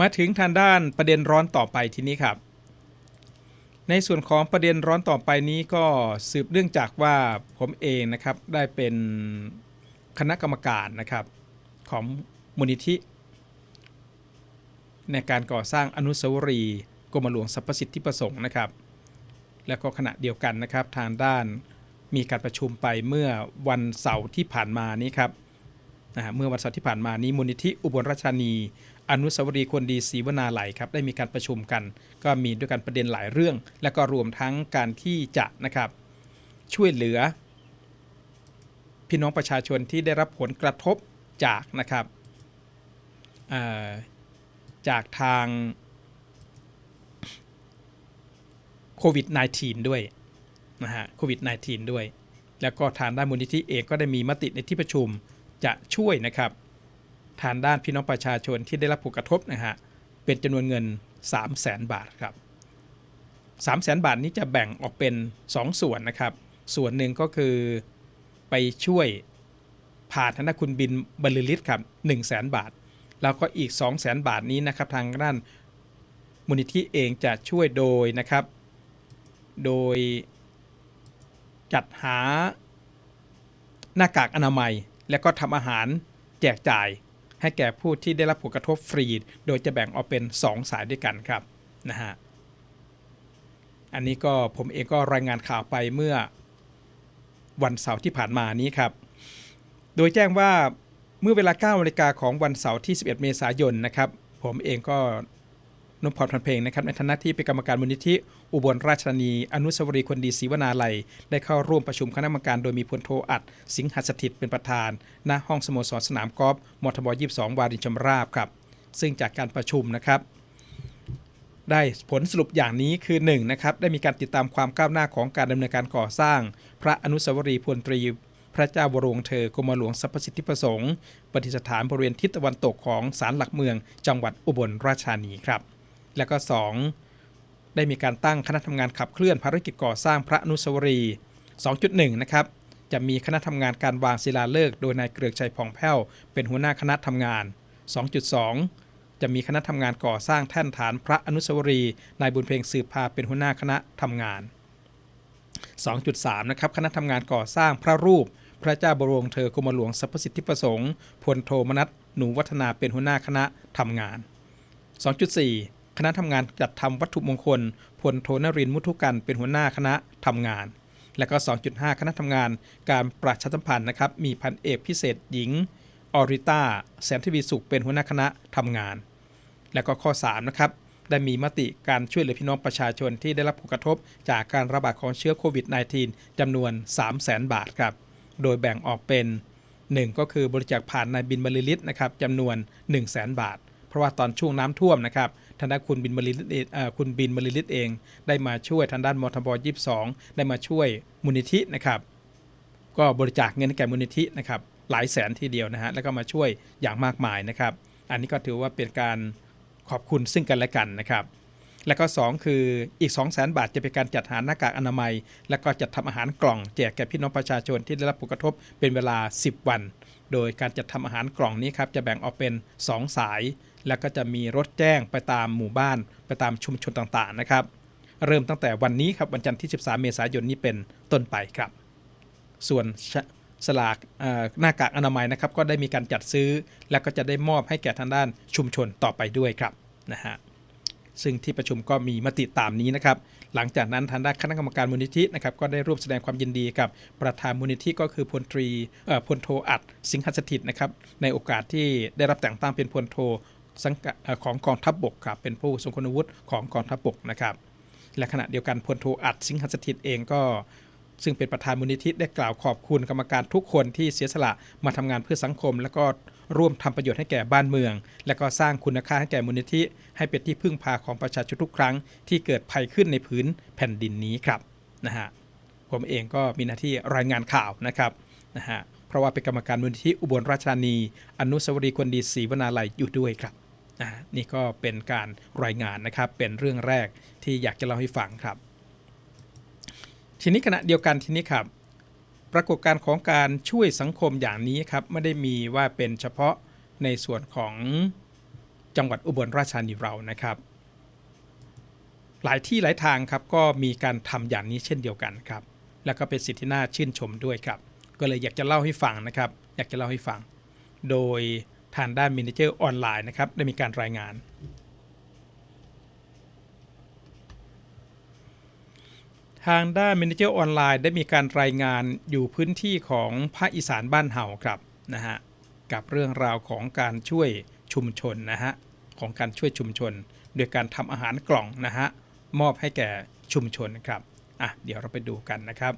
มาถึงทางด้านประเด็นร้อนต่อไปทีนี้ครับ ในส่วนของประเด็นร้อนต่อไปนี้ก็สืบเนื่องจากว่าผมเองนะครับได้เป็นคณะกรรมการนะครับของมูลนิธิ ในการก่อสร้างอนุสาวรีย์กรมหลวงสรรพสิทธิประสงค์นะครับ แล้วก็ขณะเดียวกันนะครับทางด้านมีการประชุมไปเมื่อวันเสาร์ที่ผ่านมานี้ครับนะฮะเมื่อวันเสาร์ที่ผ่านมานี้มูลนิธิอุบลราชานี อนุสาวรีย์คนดีศรีวนาไหลครับได้มีการประชุมกัน ก็มีด้วยกันประเด็นหลายเรื่อง และก็รวมทั้งการที่จะนะครับช่วยเหลือ พี่น้องประชาชนที่ได้รับผลกระทบจากนะครับจากทางโควิด -19 ด้วยนะฮะโควิด -19 ด้วย แล้วก็ทางด้านมูลนิธิเองก็ได้มีมติในที่ประชุมจะช่วยนะครับ ทางด้านพี่น้องประชาชนที่ได้รับผลกระทบนะฮะเป็นจำนวนเงิน 3 0 0แสนบาทครับ3 0 0แสนบาทนี้จะแบ่งออกเป็น 2 ส่วนนะครับ ส่วนหนึ่งก็คือไปช่วยผ่านทางด้านคุณบินบรรลือฤทธิ์ครับ1 0 0 0 0แสนบาท แล้วก็อีก 2 0 0แสนบาทนี้นะครับทางด้านมูลนิธิเองจะช่วยโดยนะครับ โดยจัดหาหน้ากากอนามัย และก็ทำอาหารแจกจ่าย ให้แก่ผู้ที่ได้รับผลกระทบฟรี โดยจะแบ่งออกเป็น 2 สายด้วยกันครับนะฮะอันนี้ก็ผมเองก็รายงานข่าวไปเมื่อวันเสาร์ที่ผ่านมานี้ครับ โดยแจ้งว่าเมื่อเวลา9นาฬิกาของวันเสาร์ที่ 11 เมษายนนะครับ ผมเองก็ นพพรพันเพลงนะครับในฐานะที่เป็นกรรมการมูลนิธิ อุบลราชธานี อนุสาวรีย์คนดีศรีวนาลัย ได้เข้าร่วมประชุมคณะกรรมการโดยมีพลโทอัด สิงหัสถิตเป็นประธาน ณห้องสโมสรสนามกอล์ฟมทบ22 วารินชำราบครับ ซึ่งจากการประชุมนะครับได้ผลสรุปอย่างนี้คือ1นะครับได้มีการติดตามความก้าวหน้าของการดำเนินการก่อสร้าง พระอนุสาวรีย์พลตรี พระเจ้าวรวงเธอกรมหลวงสรรพสิทธิประสงค์ปฏิสถานบริเวณทิศตะวันตกของศาลหลักเมือง จังหวัดอุบลราชธานีครับ แล้วก็ 2 ได้มีการตั้งคณะทำงานขับเคลื่อนภารกิจก่อสร้างพระนุสวรี 2.1 นะครับ จะมีคณะทำงานการวางศิลาฤกษ์โดยนายเกลือกชัยผ่องแผ้ว เป็นหัวหน้าคณะทำงาน 2.2 จะมีคณะทำงานก่อสร้างแท่นฐานพระอนุสาวรีย์นายบุญเพลงสืบพาเป็นหัวหน้าคณะทำงาน 2.3 นะครับคณะทำงานก่อสร้างพระรูป พระเจ้าบรวงเธอกรมหลวงสรรพสิทธิประสงค์พลโทมนัสหนูวัฒนาเป็นหัวหน้าคณะทำงาน 2.4 คณะทำงานจัดทำวัตถุมงคลพลโทนรินมุทุกันเป็นหัวหน้าคณะทำงาน และก็ 2.5 คณะทำงาน การประชาสัมพันธ์นะครับ มีพันเอกพิเศษหญิงออริต้าแสนทวีสุขเป็นหัวหน้าคณะทำงาน และก็ข้อ3นะครับได้มีมติการช่วยเหลือพี่น้องประชาชนที่ได้รับผลกระทบจากการระบาดของเชื้อโควิด -19 จำนวน 3 0 0แสนบาทครับ โดยแบ่งออกเป็น 1 ก็คือบริจาคผ่านนายบินบรรลือฤทธิ์นะครับจำนวน 1 0 0 0 0แสนบาท เพราะว่าตอนช่วงน้ำท่วมนะครับ ทางด้านคุณบินบรรลือฤทธิ์เองคุณบินบรรลือฤทธิ์เอง ได้มาช่วยทางด้านมทบ22ได้มาช่วยมูลนิธินะครับ ก็บริจาคเงินให้แก่มูลนิธินะครับหลายแสนทีเดียวนะฮะแล้วก็มาช่วยอย่างมากมายนะครับ อันนี้ก็ถือว่าเป็นการขอบคุณซึ่งกันและกันนะครับและก็ 2 คืออีก 2 0 0 0 0 0บาทจะเป็นการจัดหาหน้ากากอนามัย และก็จัดทำอาหารกล่องแจกแก่พี่น้องประชาชนที่ได้รับผลกระทบเป็นเวลา 10 วัน โดยการจัดทำอาหารกล่องนี้ครับจะแบ่งออกเป็น 2 สาย แล้วก็จะมีรถแจ้งไปตามหมู่บ้านไปตามชุมชนต่างๆนะครับ เริ่มตั้งแต่วันนี้ครับวันจันทร์ที่ 13 เมษายนนี้เป็นต้นไปครับ ส่วนสลากหน้ากากอนามัยนะครับ ก็ได้มีการจัดซื้อ แล้วก็จะได้มอบให้แก่ทางด้านชุมชนต่อไปด้วยครับนะฮะซึ่งที่ประชุมก็มีมติตามนี้นะครับ หลังจากนั้นทางด้านคณะกรรมการมูลนิธินะครับก็ได้ร่วมแสดงความยินดีกับประธานมูลนิธิก็คือพลตรีพลโทอัดสิงหสถิตนะครับในโอกาสที่ได้รับแต่งตั้งเป็นพลโท ของกองทัพบบกครับเป็นผู้ทรงคุณวุฒิของกองทัพบบกนะครับและขณะเดียวกันพลโทอัดสิงหสถิตเองก็ ซึ่งเป็นประธานมูลนิธิได้กล่าวขอบคุณกรรมการทุกคนที่เสียสละมาทำงานเพื่อสังคม แล้วก็ร่วมทำประโยชน์ให้แก่บ้านเมือง และก็สร้างคุณค่าให้แก่มูลนิธิ ให้เป็นที่พึ่งพาของประชาชนทุกครั้ง ที่เกิดภัยขึ้นในพื้นแผ่นดินนี้ครับนะฮะผมเองก็มีหน้าที่รายงานข่าวนะครับนะฮะเพราะว่าเป็นกรรมการมูลนิธิอุบลราชธานี อนุสาวรีย์คนดีศรีวนาลัยอยู่ด้วยครับ นี่ก็เป็นการรายงานนะครับ เป็นเรื่องแรกที่อยากจะเล่าให้ฟังครับ ทีนี้ขณะเดียวกันทีนี้ครับ ปรากฏการณ์ของการช่วยสังคมอย่างนี้ครับไม่ได้มีว่าเป็นเฉพาะในส่วนของจังหวัดอุบลราชธานีเรานะครับ หลายที่หลายทางครับก็มีการทำอย่างนี้เช่นเดียวกันครับ แล้วก็เป็นสิที่น่าชื่นชมด้วยครับ ก็เลยอยากจะเล่าให้ฟังนะครับ อยากจะเล่าให้ฟัง โดย ทางด้านมินิเจอร์ออนไลน์นะครับได้มีการรายงาน ทางด้านมินิเจอร์ออนไลน์ได้มีการรายงานอยู่พื้นที่ของภาคอีสานบ้านเฮาครับนะฮะกับเรื่องราวของการช่วยชุมชนนะฮะของการช่วยชุมชน โดยการทำอาหารกล่องนะฮะมอบให้แก่ชุมชนครับอะเดี๋ยวเราไปดูกันนะครับ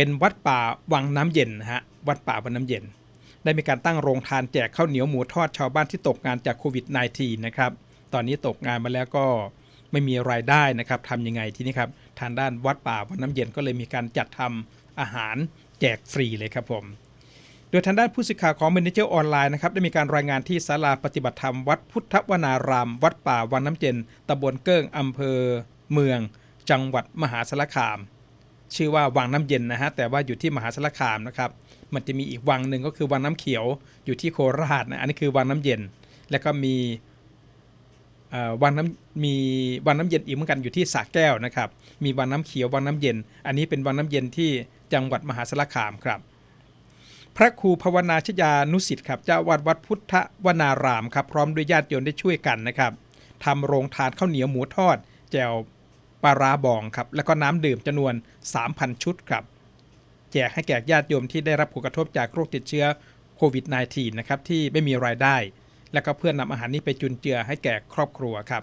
เป็นวัดป่าวังน้ำเย็นนะฮะวัดป่าวังน้ำเย็น ได้มีการตั้งโรงทานแจกข้าวเหนียวหมูทอดชาวบ้านที่ตกงานจากโควิด -19 นะครับตอนนี้ตกงานมาแล้วก็ไม่มีรายได้นะครับทำยังไงทีนี้ครับทางด้านวัดป่าวังน้ำเย็นก็เลยมีการจัดทำอาหารแจกฟรีเลยครับผมโดยทางด้านผู้สื่อข่าวของ Manager ออนไลน์นะครับได้มีการรายงานที่ศาลาปฏิบัติธรรมวัดพุทธวนาราม วัดป่าวังน้ำเย็นตำบลเกิ้งอำเภอเมือง จังหวัดมหาสารคาม ชื่อว่าวังน้ำเย็นนะฮะแต่ว่าอยู่ที่มหาสารคามนะครับมันจะมีอีกวังหนึ่งก็คือวังน้ำเขียวอยู่ที่โคราชนะอันนี้คือวังน้ำเย็น แล้วก็มีอ่อวังน้ำมีวังน้ำเย็นอีกเหมือนกันอยู่ที่สระแก้วนะครับมีวังน้ำเขียววังน้ำเย็น อันนี้เป็นวังน้ำเย็นที่จังหวัดมหาสารคามครับ พระครูภาวนาชยานุสิทธิ์ครับเจ้าวัดวัดพุทธวนารามครับพร้อมด้วยญาติโยมได้ช่วยกันนะครับทำโรงทานข้าวเหนียวหมูทอดแจว ปลาราบองครับแล้วก็น้ำดื่มจำนวน 3,000 ชุดครับแจกให้แก่ญาติโยมที่ได้รับผลกระทบจากโรคติดเชื้อโควิด -19 นะครับที่ไม่มีรายได้ แล้วก็เพื่อนนำอาหารนี้ไปจุนเจือให้แก่ครอบครัวครับ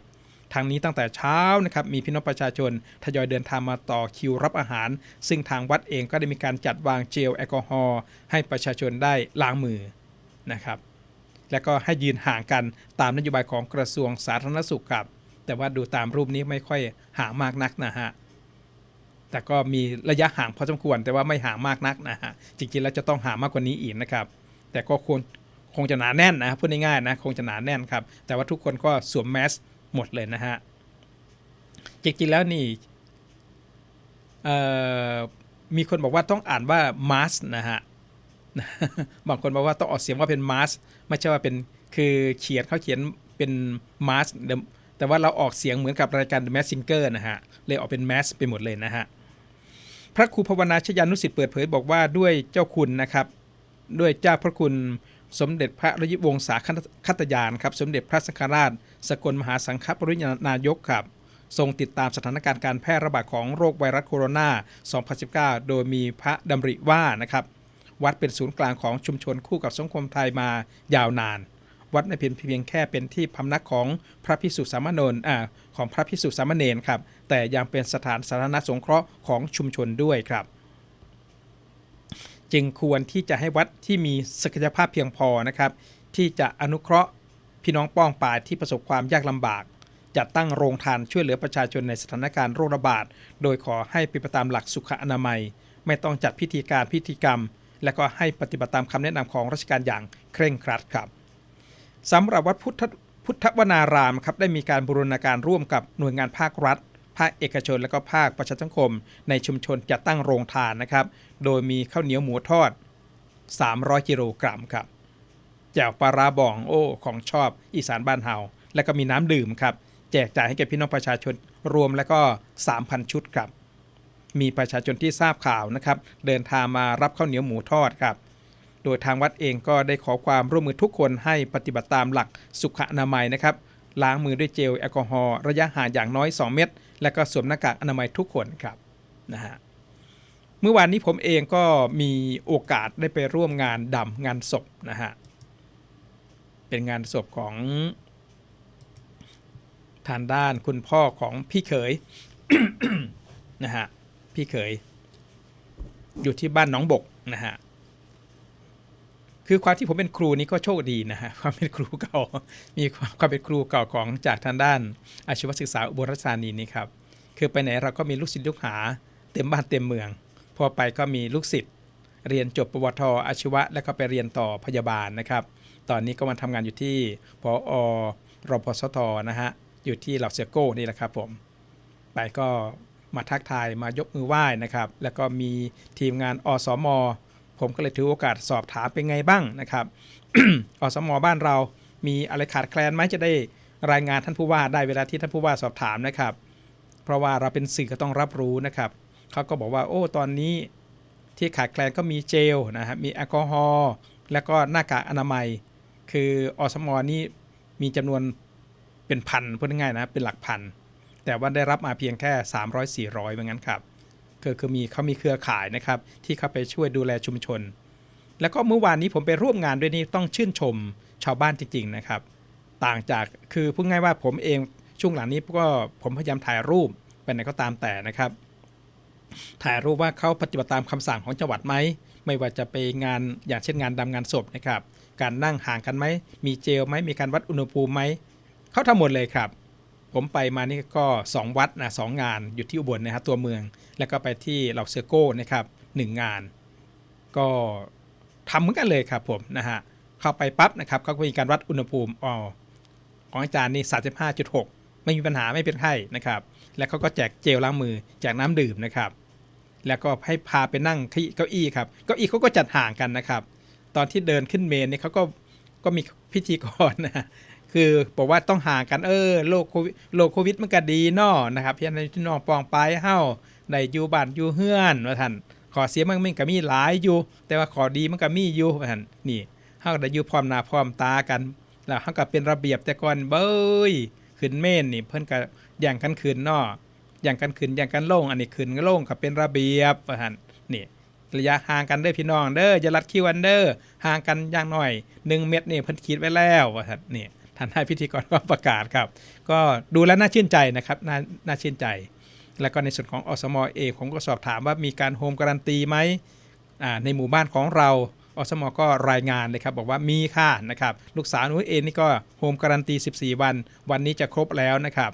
ทางนี้ตั้งแต่เช้านะครับมีพี่น้องประชาชนทยอยเดินทางมาต่อคิวรับอาหาร ซึ่งทางวัดเองก็ได้มีการจัดวางเจลแอลกอฮอล์ให้ประชาชนได้ล้างมือนะครับ แล้วก็ให้ยืนห่างกันตามนโยบายของกระทรวงสาธารณสุขครับ แต่ว่าดูตามรูปนี้ไม่ค่อยห่างมากนักนะฮะแต่ก็มีระยะห่างพอสมควรแต่ว่าไม่ห่างมากนักนะฮะจริงๆแล้วจะต้องห่างมากกว่านี้อีกนะครับ แต่ก็ควรคงจะหนาแน่นนะพูดง่ายๆนะคงจะหนาแน่นครับ แต่ว่าทุกคนก็สวมแมสหมดเลยนะฮะจริงๆแล้วนี่มีคนบอกว่าต้องอ่านว่ามาสนะฮะบางคนบอกว่าต้องออกเสียงว่าเป็นมาสไม่ใช่ว่าเป็นคือเขียนเขาเขียนเป็นมาส แต่ว่าเราออกเสียงเหมือนกับรายการ The Mask Singer นะฮะ เลยออกเป็นแมสไปหมดเลยนะฮะ พระครูภาวนาชยานุสิทธิ์เปิดเผยบอกว่าด้วยเจ้าคุณนะครับ ด้วยเจ้าพระคุณสมเด็จพระรยิวงศาคัตยานครับ สมเด็จพระสังฆราช สกลมหาสังฆปริญนายกครับทรงติดตามสถานการณ์การแพร่ระบาดของโรคไวรัสโคโรนา 2019 โดยมีพระดำริว่านะครับ วัดเป็นศูนย์กลางของชุมชนคู่กับสังคมไทยมายาวนาน วัดไม่เพียงเพียงแค่เป็นที่พำนักของพระพิสุสามเณรอ่าของพระพิสุสามเณรครับ แต่ยังเป็นสถานสาธารณสงเคราะห์ของชุมชนด้วยครับ จึงควรที่จะให้วัดที่มีศักยภาพเพียงพอนะครับ ที่จะอนุเคราะห์พี่น้องป้องปายที่ประสบความยากลำบากจัดตั้งโรงทานช่วยเหลือประชาชนในสถานการณ์โรคระบาด โดยขอให้ปฏิบัติตามหลักสุขอนามัย ไม่ต้องจัดพิธีการพิธีกรรม และก็ให้ปฏิบัติตามคำแนะนำของราชการอย่างเคร่งครัดครับ สำหรับวัดพุทธพุทธวนารามครับได้มีการบูรณาการร่วมกับหน่วยงานภาครัฐ ภาคเอกชน และก็ภาคประชาสังคม ในชุมชนจัดตั้งโรงทานนะครับ โดยมีข้าวเหนียวหมูทอด 300 กิโลกรัมครับแจ่วปลาราบองโอ้ของชอบอีสานบ้านเฮาและก็มีน้ำดื่มครับ แจกจ่ายให้แก่พี่น้องประชาชนรวมแล้วก็ 3,000 ชุดครับ มีประชาชนที่ทราบข่าวนะครับ เดินทางมารับข้าวเหนียวหมูทอดครับ โดยทางวัดเองก็ได้ขอความร่วมมือทุกคนให้ปฏิบัติตามหลักสุขอนามัยนะครับ ล้างมือด้วยเจลแอลกอฮอล์ระยะห่างอย่างน้อย 2 เมตร และก็สวมหน้ากากอนามัยทุกคนครับนะฮะเมื่อวานนี้ผมเองก็มีโอกาสได้ไปร่วมงานดำงานศพนะฮะเป็นงานศพของทางด้านคุณพ่อของพี่เขยนะฮะพี่เขยอยู่ที่บ้านน้องบกนะฮะ คือความที่ผมเป็นครูนี่ก็โชคดีนะฮะความเป็นครูเก่ามีความความเป็นครูเก่าของจากทางด้าน อาชีวศึกษาอุบลราชธานีนี่ครับคือไปไหนเราก็มีลูกศิษย์ลูกหา เต็มบ้านเต็มเมือง พอไปก็มีลูกศิษย์เรียนจบปวทอาชีวะ แล้วก็ไปเรียนต่อพยาบาลนะครับ ตอนนี้ก็มาทำงานอยู่ที่พอรพสทนะฮะอยู่ที่เหล่าเซโก้นี่แหละครับผมไปก็มาทักทายมายกมือไหว้นะครับ แล้วก็มีทีมงานอสม ผมก็เลยถือโอกาสสอบถามเป็นไงบ้างนะครับอสมอบ้านเรามีอะไรขาดแคลนไหมจะได้รายงานท่านผู้ว่าได้เวลาที่ท่านผู้ว่าสอบถามนะครับ เพราะว่าเราเป็นสื่อก็ต้องรับรู้นะครับเขาก็บอกว่าโอ้ตอนนี้ที่ขาดแคลนก็มีเจลนะครับมีแอลกอฮอล์แล้วก็หน้ากากอนามัย คืออสมอนี่มีจำนวนเป็นพันพูดง่ายๆนะเป็นหลักพันแต่ว่าได้รับมาเพียงแค่ 300 400เหมือนกันครับ คือคือมีเขามีเครือข่ายนะครับที่เข้าไปช่วยดูแลชุมชน แล้วก็เมื่อวานนี้ผมไปร่วมงานด้วยนี่ต้องชื่นชมชาวบ้านจริง ๆนะครับ ต่างจากคือพูดง่ายว่าผมเองช่วงหลังนี้ก็ผมพยายามถ่ายรูปไปไหนก็ตามแต่นะครับ ถ่ายรูปว่าเขาปฏิบัติตามคำสั่งของจังหวัดไหมไม่ว่าจะไปงานอย่างเช่นงานดำงานศพนะครับ การนั่งห่างกันไหมมีเจลไหมมีการวัดอุณหภูมิไหมเขาทำหมดเลยครับ ผมไปมานี่ก็ 2 วัดนะสองงานอยู่ที่อุบลนะครับตัวเมือง แล้วก็ไปที่เหล่าเซอร์โก้นะครับหนึ่งงาน ก็ทำเหมือนกันเลยครับผมนะฮะเข้าไปปั๊บนะครับเขาก็มีการวัดอุณหภูมิอ๋อของอาจารย์นี่35.6 ไม่มีปัญหาไม่เป็นไข้นะครับ แล้วเขาก็แจกเจลล้างมือแจกน้ำดื่มนะครับ แล้วก็ให้พาไปนั่งที่เก้าอี้ครับเก้าอี้เขาก็จัดห่างกันนะครับ ตอนที่เดินขึ้นเมนเนี่ยเขาก็ก็มีพิธีกรนะคือบอกว่าต้องห่างกันเออโรคโควิดโรคโควิดมันก็ดีนาะนะครับพี่น้องที่น้องปองไปเฮ้า ได้อยู่บ้านอยู่เฮือนว่าท่านขอเสียมันมันก็มีหลายอยู่ แต่ว่าขอดีมันก็มีอยู่ว่าท่านนี่เฮาก็ได้อยู่พร้อมหน้าพร้อมตากัน แล้วเฮาก็เป็นระเบียบแต่ก่อนเบ้ยขึ้นเมนนี่เพิ่นก็แย่างกันขึ้นเนาะแย่างกันขึ้นแย่างกันลงอันนี้ขึ้นก็ลงก็เป็นระเบียบว่าท่านนี่ระยะห่างกันเด้อพี่น้องเด้ออย่ารัดคิวกันเด้อห่างกันอย่างหน่อย 1 เมตรนี่เพิ่นคิดไว้แล้วว่าท่านนี่ท่านให้พิธีกรก็ประกาศครับ ก็ดูแล้วน่าชื่นใจนะครับน่าน่าชื่นใจ แล้วก็ในส่วนของอสมเองผมก็สอบถามว่ามีการโฮมการันตีไหมในหมู่บ้านของเราอสมก็รายงานเลยครับบอกว่ามีค่ะนะครับลูกสาวหนูเองนี่ก็โฮมการันตี 14 วัน วันนี้จะครบแล้วนะครับ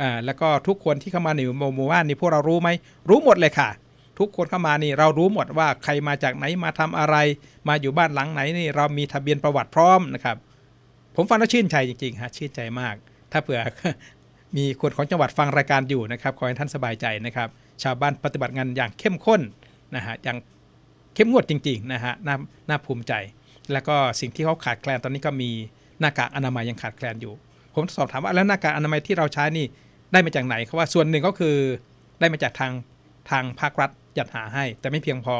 อ่าแล้วก็ทุกคนที่เข้ามาในหมู่บ้านนี่พวกเรารู้ไหมรู้หมดเลยค่ะ ทุกคนเข้ามานี่เรารู้หมดว่าใครมาจากไหนมาทำอะไร มาอยู่บ้านหลังไหนนี่เรามีทะเบียนประวัติพร้อมนะครับ ผมฟังแล้วชื่นใจจริงๆฮะชื่นใจมาก ถ้าเผื่อ มีคนของจังหวัดฟังรายการอยู่นะครับขอให้ท่านสบายใจนะครับ ชาวบ้านปฏิบัติงานอย่างเข้มข้นนะฮะอย่างเข้มงวดจริงๆนะฮะน่าน่าภูมิใจ แล้วก็สิ่งที่เขาขาดแคลนตอนนี้ก็มีหน้ากากอนามัยยังขาดแคลนอยู่ ผมสอบถามว่าแล้วหน้ากากอนามัยที่เราใช้นี่ได้มาจากไหนเขาว่าส่วนหนึ่งก็คือได้มาจากทางทางภาครัฐจัดหาให้ แต่ไม่เพียงพอ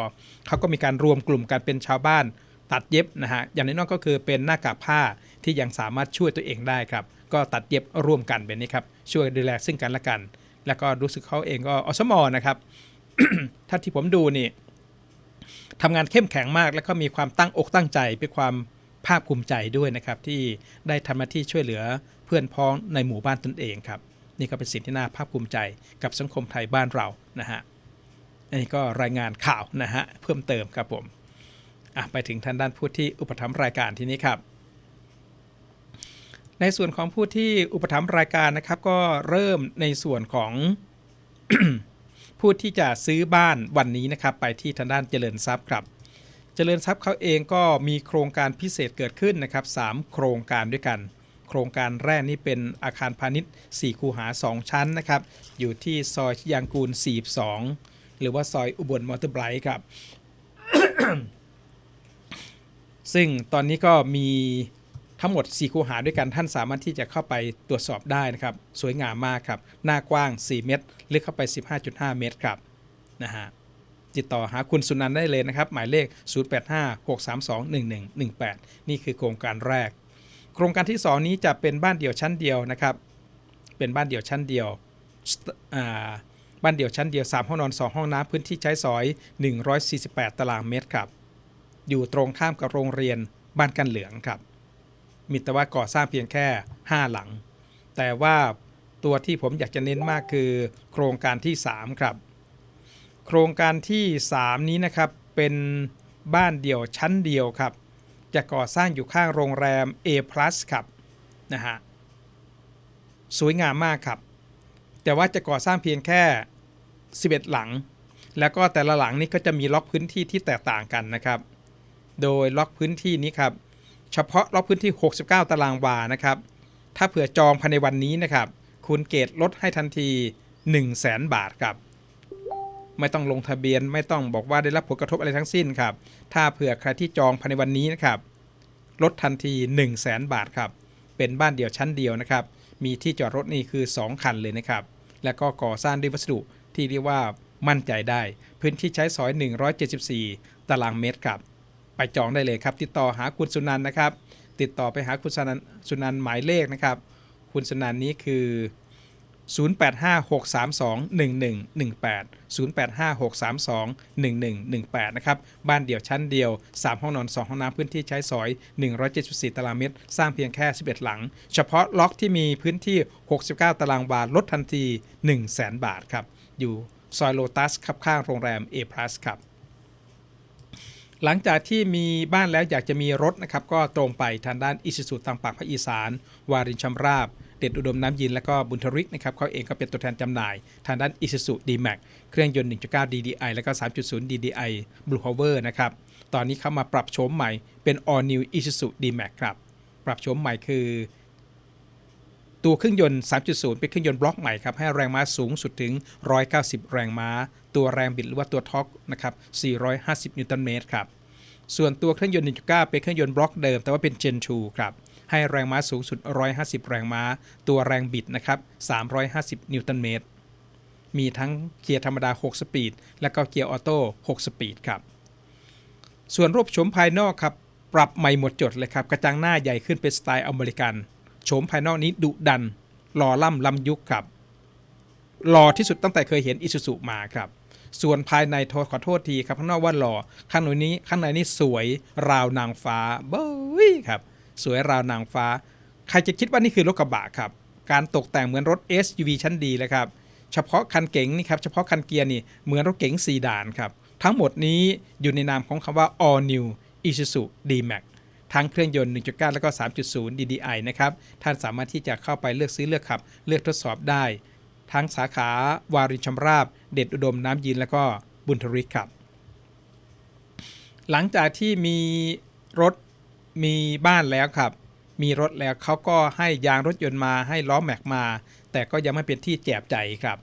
เขาก็มีการรวมกลุ่มกันเป็นชาวบ้านตัดเย็บนะฮะอย่างน้อยก็คือเป็นหน้ากากผ้าที่ยังสามารถช่วยตัวเองได้ครับ ก็ตัดเย็บร่วมกันแบบนี้ครับช่วยดูแลซึ่งกันและกัน แล้วก็รู้สึกเขาเองก็อสมอนะครับถ้าที่ผมดูนี่ทำงานเข้มแข็งมาก แล้วก็มีความตั้งอกตั้งใจเป็นความภาคภูมิใจด้วยนะครับ ที่ได้ทำหน้าที่ช่วยเหลือเพื่อนพ้องในหมู่บ้านตนเองครับ นี่ก็เป็นสิ่งที่น่าภาคภูมิใจกับสังคมไทยบ้านเรานะฮะอันนี้ก็รายงานข่าวนะฮะเพิ่มเติมครับผมไปถึงทางด้านผู้ที่อุปถัมภ์รายการที่นี้ครับ ในส่วนของผู้ที่อุปถัมภ์รายการนะครับ ก็เริ่มในส่วนของ ผู้ที่จะซื้อบ้านวันนี้นะครับ ไปที่ทางด้านเจริญทรัพย์ครับ เจริญทรัพย์เขาเองก็มีโครงการพิเศษเกิดขึ้นนะครับ3โครงการด้วยกัน โครงการแรกนี่เป็นอาคารพาณิชย์ 4 คูหา 2 ชั้นนะครับ อยู่ที่ซอยชยางกูล 42 หรือว่าซอยอุบลมอเตอร์ไบรท์ครับ ซึ่งตอนนี้ก็มี ทั้งหมด 4 คูหาด้วยกันท่านสามารถที่จะเข้าไปตรวจสอบได้นะครับ สวยงามมากครับ หน้ากว้าง 4 เมตร ลึกเข้าไป 15.5 เมตรครับนะฮะติดต่อหาคุณสุนันได้เลยนะครับ หมายเลข 0856321118 นี่คือโครงการแรก โครงการที่ 2 นี้จะเป็นบ้านเดี่ยวชั้นเดียวนะครับ เป็นบ้านเดี่ยวชั้นเดียวบ้านเดี่ยวชั้นเดียว 3 ห้องนอน 2 ห้องน้ำพื้นที่ใช้สอย 148 ตารางเมตรครับ อยู่ตรงข้ามกับโรงเรียนบ้านกันเหลืองครับ มีแต่ว่าก่อสร้างเพียงแค่ 5 หลัง แต่ว่าตัวที่ผมอยากจะเน้นมากคือ โครงการที่ 3 ครับ โครงการที่ 3 นี้นะครับเป็นบ้านเดี่ยวชั้นเดียวครับ จะก่อสร้างอยู่ข้างโรงแรม A+ ครับนะฮะสวยงามมากครับ แต่ว่าจะก่อสร้างเพียงแค่ 11 หลัง แล้วก็แต่ละหลังนี้ก็จะมีล็อกพื้นที่ที่แตกต่างกันนะครับ โดยล็อกพื้นที่นี้ครับ เฉพาะล็อกพื้นที่ 69 ตารางวานะครับ ถ้าเผื่อจองภายในวันนี้นะครับ คุณเกตลดให้ทันที 1 0 0 0 0แบาทครับ ไม่ต้องลงทะเบียนไม่ต้องบอกว่าได้รับผลกระทบอะไรทั้งสิ้นครับ ถ้าเผื่อใครที่จองภายในวันนี้นะครับ ลดทันที 1 0 0 0 0แสนบาทครับ เป็นบ้านเดี่ยวชั้นเดียวนะครับ มีที่จอดรถนี่คือ 2 คันเลยนะครับ แล้วก็ก่อสร้างด้วยวัสดุที่เรียกว่ามั่นใจได้ พื้นที่ใช้สอย 174 ตารางเมตรครับ ไปจองได้เลยครับ ติดต่อหาคุณสุนันนะครับ ติดต่อไปหาคุณสุนันสุนันหมายเลขนะครับ คุณสุนันนี้คือ 0856321118 0856321118 นะครับ บ้านเดี่ยวชั้นเดียว 3 ห้องนอน 2 ห้องน้ำพื้นที่ใช้สอย 174 ตารางเมตร สร้างเพียงแค่ 11 หลัง เฉพาะล็อกที่มีพื้นที่ 69 ตารางวาลดทันที 100,000 บาทครับ อยู่ซอยโลตัสคับข้างโรงแรม A+ ครับ หลังจากที่มีบ้านแล้วอยากจะมีรถนะครับก็ตรงไปทางด้านอิชิสุทางปากภาคอีสาน วารินชำราบ เด็ดอุดมน้ำยินและก็บุญทริกนะครับเขาเองก็เป็นตัวแทนจำหน่าย ทางด้าน Isuzu D-Max เครื่องยนต์ 1.9 DDI แล้วก็ 3.0 DDI Blue Power นะครับตอนนี้เขามาปรับโฉมใหม่เป็น All New Isuzu D-Max ครับ ปรับโฉมใหม่คือ ตัวเครื่องยนต์ 3.0 เป็นเครื่องยนต์บล็อกใหม่ครับ ให้แรงม้าสูงสุดถึง 190 แรงม้า ตัวแรงบิดหรือว่าตัวท็อกนะครับ 450 นิวตันเมตรครับ ส่วนตัวเครื่องยนต์ 1.9 เป็นเครื่องยนต์บล็อกเดิม แต่ว่าเป็น Gen 2 ครับ ให้แรงม้าสูงสุด 150 แรงม้า ตัวแรงบิดนะครับ 350 นิวตันเมตร มีทั้งเกียร์ธรรมดา 6 สปีด และก็เกียร์ออโต้ 6 สปีดครับ ส่วนรูปโฉมภายนอกครับ ปรับใหม่หมดจดเลยครับ กระจังหน้าใหญ่ขึ้นเป็นสไตล์อเมริกัน โฉมภายนอกนี้ดุดันหล่อล่ำล้ำยุคครับหล่อที่สุดตั้งแต่เคยเห็นอิซูซุมาครับ ส่วนภายในโทษขอโทษทีครับข้างนอกว่าหล่อข้างในนี้ข้างในนี้สวยราวนางฟ้าเบ้ยครับสวยราวนางฟ้า ใครจะคิดว่านี่คือรถกระบะครับ การตกแต่งเหมือนรถ SUV ชั้นดีเลยครับ เฉพาะคันเก๋งนี่ครับเฉพาะคันเกียร์นี่เหมือนรถเก๋งสีด่านครับ ทั้งหมดนี้อยู่ในนามของคำว่า All New Isuzu D-Max ทั้งเครื่องยนต์ 1.9 แล้วก็ 3.0 DDI นะครับ ท่านสามารถที่จะเข้าไปเลือกซื้อเลือกขับ เลือกทดสอบได้ ทั้งสาขาวารินชำราบ เด็ดอุดมน้ำยิน แล้วก็บุญทริกครับ หลังจากที่มีรถมีบ้านแล้วครับ มีรถแล้วเขาก็ให้ยางรถยนต์มาให้ล้อแม็กมา แต่ก็ยังไม่เป็นที่แจบใจครับ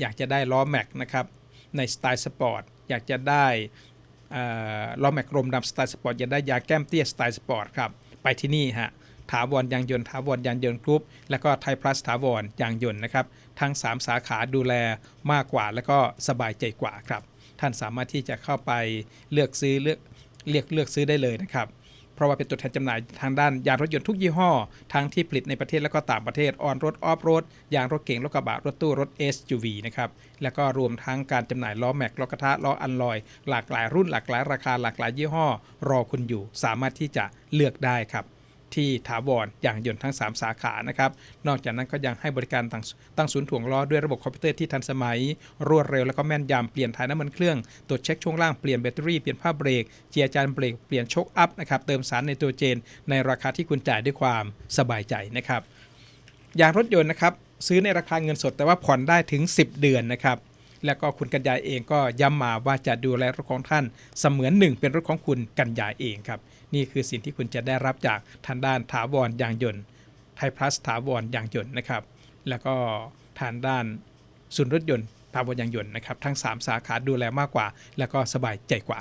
อยากจะได้ล้อแม็กนะครับในสไตล์สปอร์ตอยากจะได้ ลอแม็กลมดำสไตล์สปอร์ตยันได้ยาแก้มเตี้ยสไตล์สปอร์ตครับ ไปที่นี่ฮะถาวรยางยนต์ถาวรยางยนต์กรุ๊ปแล้วก็ไทยพลัสถาวรยางยนต์นะครับทั้ง 3 สาขาดูแลมากกว่าและก็สบายใจกว่าครับ ท่านสามารถที่จะเข้าไปเลือกซื้อเลือกเลือกเลือกซื้อได้เลยนะครับ เพราะว่าเป็นตัวแทนจำหน่ายทางด้านยางรถยนต์ทุกยี่ห้อ ทั้งที่ผลิตในประเทศและก็ต่างประเทศ ออนรถออฟโรดยางรถเก๋งรถกระบะรถตู้รถ SUV นะครับ แล้วก็รวมทั้งการจำหน่ายล้อแม็กล้อกระทะล้ออันลอย หลากหลายรุ่นหลากหลายราคาหลากหลายยี่ห้อ รอคุณอยู่ สามารถที่จะเลือกได้ครับ ที่ถาวรอย่างยนต์ทั้ง 3 สาขานะครับ นอกจากนั้นก็ยังให้บริการตั้งตั้งศูนย์ถ่วงล้อด้วยระบบคอมพิวเตอร์ที่ทันสมัย รวดเร็วแล้วก็แม่นยำเปลี่ยนถ่ายน้ำมันเครื่องตรวจเช็คช่วงล่างเปลี่ยนแบตเตอรี่เปลี่ยนผ้าเบรกเจียร์จานเบรกเปลี่ยนโชคอัพนะครับเติมสารในตัวเจน ในราคาที่คุณจ่ายด้วยความสบายใจนะครับอย่างรถยนต์นะครับซื้อในราคาเงินสดแต่ว่าผ่อนได้ถึง 10 เดือนนะครับแล้วก็คุณกัญญาเองก็ย้ำมาว่าจะดูแลรถของท่านเสมือนหนึ่งเป็นรถของคุณกัญญาเองครับ นี่คือสิ่งที่คุณจะได้รับจากทางด้านถาวรยางยนต์ไทยพลัสถาวรยางยนต์นะครับ แล้วก็ทางด้านศูนย์รถยนต์ถาวรยางยนต์นะครับ ทั้ง 3 สาขาดูแลมากกว่า แล้วก็สบายใจกว่า